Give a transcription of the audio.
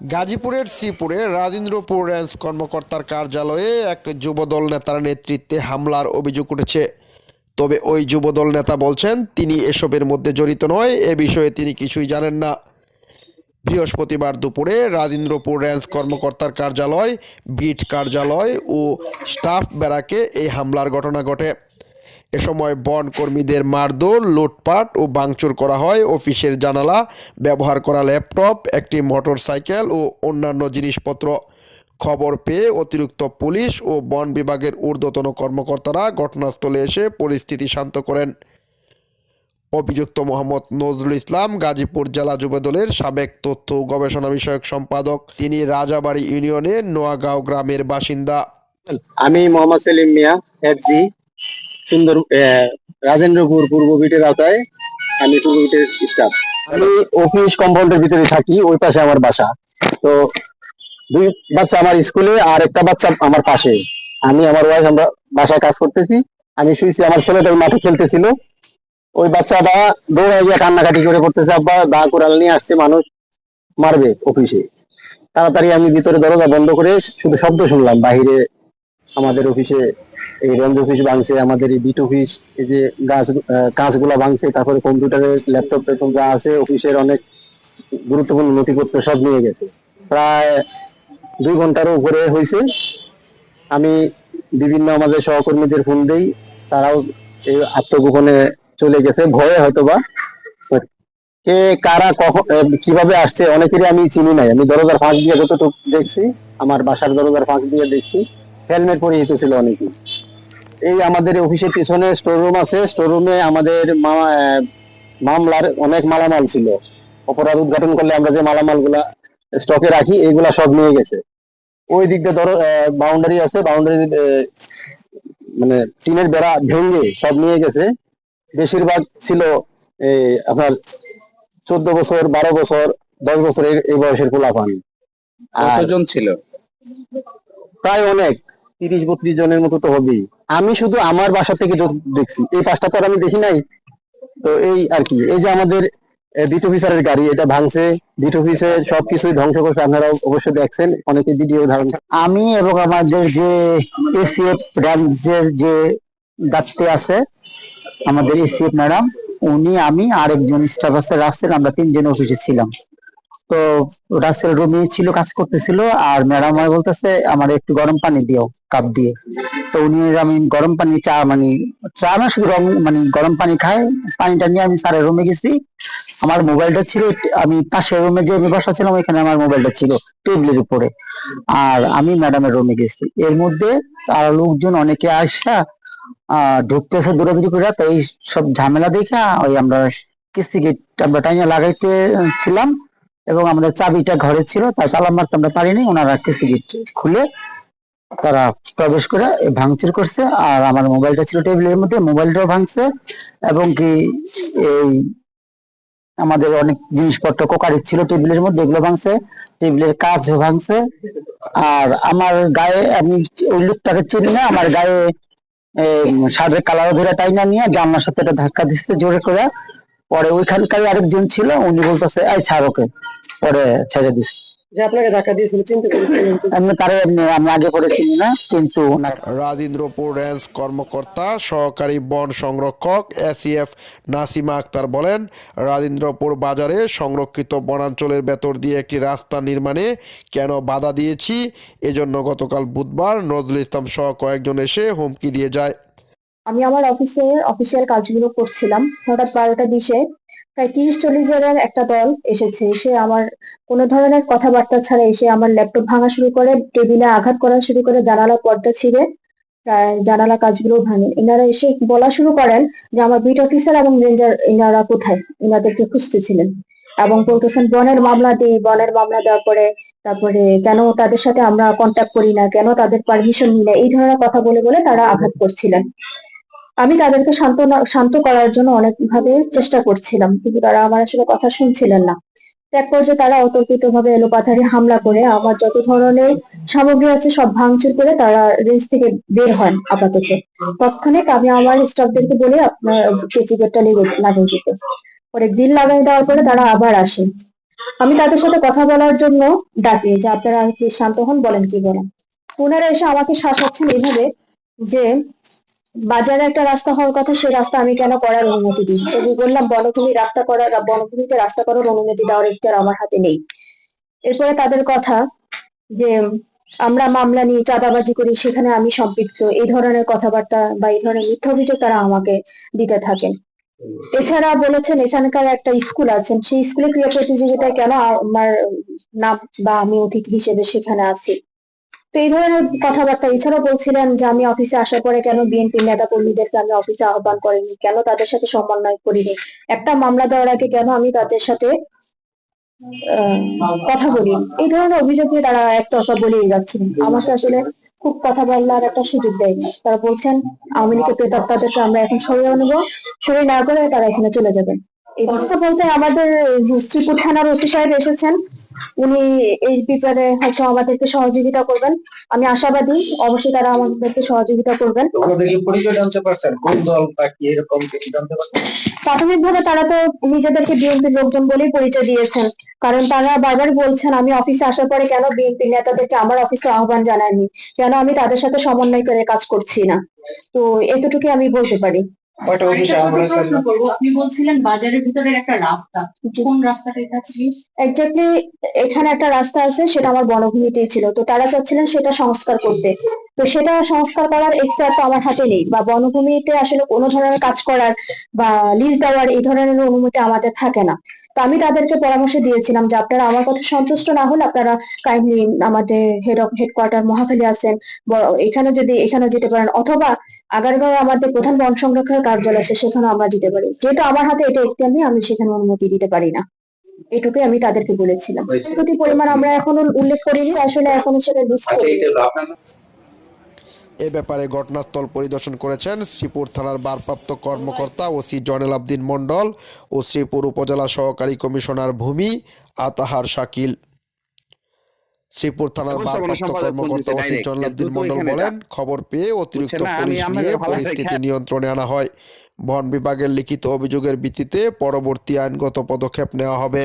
গাজীপুরের শ্রীপুরে রাজেন্দ্রপুর রেঞ্জ কর্মকর্তার কার্যালয়ে এক যুবদল নেতার নেতৃত্বে হামলার অভিযোগ উঠেছে। তবে ওই যুবদল নেতা বলছেন, তিনি এসবের মধ্যে জড়িত নয়, এ বিষয়ে তিনি কিছুই জানেন না। বৃহস্পতিবার দুপুরে রাজেন্দ্রপুর রেঞ্জ কর্মকর্তার কার্যালয়, বিট কার্যালয় ও স্টাফ ব্যারাকে এই হামলার ঘটনা ঘটে। এ সময় বন কর্মীদের মারধর, লুটপাট ও ভাঙচুর করা হয়। অফিসের জানালা ব্যবহার করা ল্যাপটপ, একটি মোটরসাইকেল ও অন্যান্য জিনিসপত্র। খবর পেয়ে অতিরিক্ত পুলিশ ও বন বিভাগের ঊর্ধ্বতন কর্মকর্তারা ঘটনাস্থলে এসে পরিস্থিতি শান্ত করেন। অভিযুক্ত মোহাম্মদ নজরুল ইসলাম গাজীপুর জেলা যুবদলের সাবেক তথ্য গবেষণা বিষয়ক সম্পাদক। তিনি রাজাবাড়ি ইউনিয়নের নোয়াগাঁও গ্রামের বাসিন্দা। আমি মোহাম্মদ সেলিম মিয়া, এফজি। সুন্দর আহ, রাজেন্দ্রপুর পূর্ব বিটের আওতায় আমি পূর্ব বিটের স্টাফ আমি অফিস কম্পাউন্ডের ভিতরে থাকি ওই পাশে আমার বাসা। তো দুই বাচ্চা আমার স্কুলে আর একটা বাচ্চা আমার পাশে। আমি আমার ওয়াইফ আমরা বাসায় কাজ করতেছি। আমি শুয়েছি আমার ছেলেটা মাঠে খেলতেছিল। ওই বাচ্চাটা দৌড়ায় গিয়ে কান্নাকাটি করে করতেছে আব্বা দা কোরাল নিয়ে আসছে মানুষ মারবে অফিসে তাড়াতাড়ি আমি ভিতরে দরজা বন্ধ করে শুধু শব্দ শুনলাম বাহিরে আমাদের অফিসে এই রেঞ্জ অফিস ভাঙছে আমাদের এই বিট অফিস এই যে গাছ আহ, কাঁচগুলা ভাঙছে তারপরে কম্পিউটারের ল্যাপটপ ট্যাপটপ যা আছে অফিসের অনেক গুরুত্বপূর্ণ নথিপত্র সব নিয়ে গেছে। প্রায় দুই ঘণ্টার উপরে হয়েছে আমি বিভিন্ন আমাদের সহকর্মীদের ফোন দেই তারাও এই আত্মগোপনে চলে গেছে। ভয়ে হয়তোবা কে কারা কখন কীভাবে আসছে অনেকেরই আমি চিনি নাই। আমি দরজার ফাঁক দিয়ে যতটুকু দেখছি আমার বাসার দরজার ফাঁক দিয়ে দেখছি। হেলমেট পরিহিত ছিল অনেকেই। এই আমাদের অফিসের পিছনে স্টোর রুম আছে স্টোর রুমে আমাদের মামলার অনেক মালামাল ছিল। অপরাধ উদ্ঘাটন করলে আমরা যে মালামালগুলা স্টকে রাখি এইগুলা সব নিয়ে গেছে। ওই দিকটা ধরো বাউন্ডারি আছে বাউন্ডারি মানে টিনের বেড়া ভেঙে সব নিয়ে গেছে। বেশিরভাগ ছিল আপনার চোদ্দ বছর বারো বছর দশ বছর এই- বয়সের পোলাপান কতজন ছিল? প্রায় অনেক। তিরিশ বত্রিশ জনের মতো তো হবেই। আমি শুধু আমার বাসা থেকে দেখছি, এই পাঁচটা তো আমি দেখি নাই। তো এই আর কি, এই যে আমাদের বিট অফিসারের গাড়ি, এটা ভাঙছে। বিট অফিসে সবকিছুই ধ্বংস করছে আপনারা অবশ্যই দেখছেন, অনেকে ভিডিও ধারণ আমি এবং আমাদের যে এসিএফ ব্রাঞ্চের যে দায়িত্বে আছে, আমাদের এসিএফ ম্যাডাম, উনি, আমি আর একজন স্টাফ আছে রাসেল আমরা তিনজন অফিসে ছিলাম। তো রাসেল রুমে ছিল, কাজ করতেছিল, আর ম্যাডাম আমায় বলতেছে, আমার একটু গরম পানি দিও, কাপ দিয়ে। তো উনি আমি গরম পানি চা মানে চা না, শুধু রং মানে গরম পানি খাই পানিটা নিয়ে আমি স্যারের রুমে গেছি। আমার মোবাইলটা ছিল, আমি পাশের রুমে যে আমি বসা ছিলাম, ওইখানে আমার মোবাইলটা ছিল, টেবিলের উপরে। আর আমি ম্যাডামের রুমে গেছি। এর মধ্যে তার লোকজন, অনেকে আসা ঢুকতেছে দৌড়াদৌড়ি করে তো এই সব ঝামেলা দেখে, ওই আমরা কিস্তি আমরা টাইনা লাগাইতে, ছিলাম। এবং আমাদের চাবিটা ঘরে ছিল তাই তালা মারতে আমরা পারিনি, ওনারা কিস্তি গেট খুলে তারা প্রবেশ করে ভাঙচুর করছে, আর আমার মোবাইলটা ছিল টেবিলের মধ্যে, মোবাইলটাও ভাঙছে, এবং কি এই আমাদের অনেক জিনিসপত্র কোকারি ছিল টেবিলের মধ্যে, এগুলো ভাঙছে, টেবিলের কাজও ভাঙছে, আর আমার গায়ে আমি ওই লোকটাকে চিনি না, আমার গায়ে শার্টের কালার ধরে টাইনা নিয়ে জামার সাথে একটা ধাক্কা দিচ্ছে জোরে করে পরে ওইখানকার আরেকজন ছিল উনি বলতেছে এই ছাড় ওকে। পরে ছেড়ে রাজেন্দ্রপুর রেঞ্জ কর্মকর্তা সহকারী বন সংরক্ষক এসিএফ নাসিমা আক্তার বলেন রাজেন্দ্রপুর বাজারে সংরক্ষিত বনাঞ্চলের ভেতর দিয়ে একটি রাস্তা নির্মাণে কেন বাধা দিয়েছি? এজন্য গতকাল বুধবার নজরুল ইসলাম সহ কয়েকজন এসে হুমকি দিয়ে যায়। আমি আমার অফিসের অফিসিয়াল কাজগুলো করছিলাম। হঠাৎ বারোটা বিশে প্রায় তিরিশ চল্লিশ জনের একটা দল এসেছে। এসে আমার কোনো ধরনের কথাবার্তা ছাড়া এসে আমার ল্যাপটপ ভাঙা শুরু করে, টেবিলে আঘাত করা শুরু করে, জানালা পর্দা ছিঁড়ে জানালা কাজগুলো ভাঙেন এনারা এসে বলা শুরু করেন যে আমার বিট অফিসার এবং রেঞ্জার এনারা কোথায়? এনাদেরকে খুঁজতেছিলেন। এবং বলতেছেন, বনের মামলা দিয়ে বনের মামলা দেওয়ার পরে, তারপরে কেন তাদের সাথে আমরা কন্ট্যাক্ট করি না? কেন তাদের পারমিশন নিই না? এই ধরনের কথা বলে বলে তারা আঘাত করছিলেন। আমি তাদেরকে সান্ত্বনা শান্ত করার জন্য অনেক ভাবে চেষ্টা করছিলাম, কিন্তু তারা আমার আসলে কথা শুনছিলেন না। এক পর্যায়ে তারা অতর্কিত ভাবে এলোপাথারি হামলা করে আমার যত ধরনের সামগ্রী আছে সব ভাঙচুর করে তারা রেঞ্জ থেকে বের হন আপাতত। তৎক্ষণিক আমি আমার স্টাফদেরকে বলে আপনার কেসি গেটটা লাগিয়ে দিতে। পরে গ্রিল লাগাই দেওয়ার পরে তারা আবার আসে। আমি তাদের সাথে কথা বলার জন্য ডাকি যে, আপনারা কি শান্ত হন? বলেন কি বলেন? ওনারা এসে আমাকে শাসাচ্ছেন এইভাবে যে বাজারে একটা রাস্তা হওয়ার কথা, সেই রাস্তা আমি কেন করার অনুমতি দিই? তবু বললাম, বনভূমি রাস্তা করার, বনভূমিতে রাস্তা করার অনুমতি দেওয়ার ইখতিয়ার আমার হাতে নেই। এরপরে তাদের কথা যে, আমরা মামলা নিয়ে চাঁদাবাজি করি, সেখানে আমি সম্পৃক্ত। এই ধরনের কথাবার্তা বা এই ধরনের মিথ্যা অভিযোগ তারা আমাকে দিতে থাকেন। এছাড়া বলেছেন, এখানকার একটা স্কুল আছেন সেই স্কুলে ক্রীড়া প্রতিযোগিতায় কেন আমার নাম বা আমি অতিথি হিসেবে সেখানে আছি? তো এই ধরনের কথাবার্তা, এছাড়াও বলছিলেন যে আমি অফিসে আসার পরে কেন বিএনপি নেতা কর্মীদেরকে আমি অফিসে আহ্বান করিনি? কেন তাদের সাথে সমন্বয় করিনি? একটা মামলা দেওয়ার আগে কেন আমি তাদের সাথে কথা বলি? এই ধরনের অভিযোগ নিয়ে তারা একতরফা বলেই যাচ্ছিলেন আমাকে আসলে খুব কথা বলার একটা সুযোগ দেয় তারা বলছেন, আওয়ামী লীগের প্রেতাত্মাদেরকে আমরা এখন সরিয়ে নেব সরিয়ে না করে তারা এখানে চলে যাবেন। এই অবস্থা বলতে আমাদের শ্রীপুর থানার ওসি সাহেব এসেছেন। উনি এই বিচারে হয়তো আমাদেরকে সহযোগিতা করবেন। আমি আশাবাদী অবশ্যই তারা আমাদেরকে সহযোগিতা করবেন। আমাদের কি পরিচয় জানতে পারছেন? কোন দল তা কি এরকম কিছু জানতে পারছেন? প্রাথমিকভাবে তারা তো নিজেদেরকে বিএনপির লোকজন বলেই পরিচয় দিয়েছেন। কারণ তারা বারবার বলছেন আমি অফিসে আসার পরে কেন বিএনপি নেতাদেরকে আমার অফিসে আহ্বান জানায়নি? কেন আমি তাদের সাথে সমন্বয় করে কাজ করছি না? তো এতটুকুই আমি বলতে পারি। কয়টা অফিসে আমরা আপনি বলছিলেন বাজারের ভিতরের একটা রাস্তা। কোন রাস্তাটা এটা এক্স্যাক্টলি এখানে একটা রাস্তা আছে সেটা আমার বনভূমিতেই ছিল। তো তারা চাচ্ছিলেন সেটা সংস্কার করতে। তো সেটা সংস্কার করার এক্সট্রা তো আমার হাতে নেই। বা বনভূমিতে আসলে কোনো ধরনের কাজ করার বা লিজ দেওয়ার এই ধরনের অনুমতি আমাদের থাকে না। তো আমি তাদেরকে পরামর্শ দিয়েছিলাম যে আপনারা আমার কথা সন্তুষ্ট না হলে আপনারা কাইন্ডলি আমাদের হেড অফ হেডকোয়ার্টার মহাখালী আছেন ব- এখানে যদি এখানে যেতে পারেন। অথবা আগারগাঁও আমাদের প্রধান বন সংরক্ষণের কার্যালয় আছে সেখানে আমরা যেতে পারি। যেহেতু আমার হাতে এটা একটি নেই আমি সেখানে অনুমতি দিতে পারি না। এটুকুই আমি তাদেরকে বলেছিলাম। পরিমাণ আমরা এখনও উল্লেখ করিনি আসলে এখনও সেটা লিস্ট করিনি এটা হলো আপনার নাম? এ ব্যাপারে ঘটনাস্থল পরিদর্শন করেছেন শ্রীপুর থানার ভারপ্রাপ্ত কর্মকর্তা ওসি জয়নাল আবদিন মণ্ডল ও শ্রীপুর উপজেলা সহকারী কমিশনার ভূমি আতাহার শাকিল। শ্রীপুর থানার ভারপ্রাপ্ত কর্মকর্তা ওসি জয়নাল আবদিন মণ্ডল বলেন খবর পেয়ে অতিরিক্ত পুলিশ নিয়ে পরিস্থিতি নিয়ন্ত্রণে আনা হয়। বন বিভাগের লিখিত অভিযোগের ভিত্তিতে পরবর্তী আইনগত পদক্ষেপ নেওয়া হবে।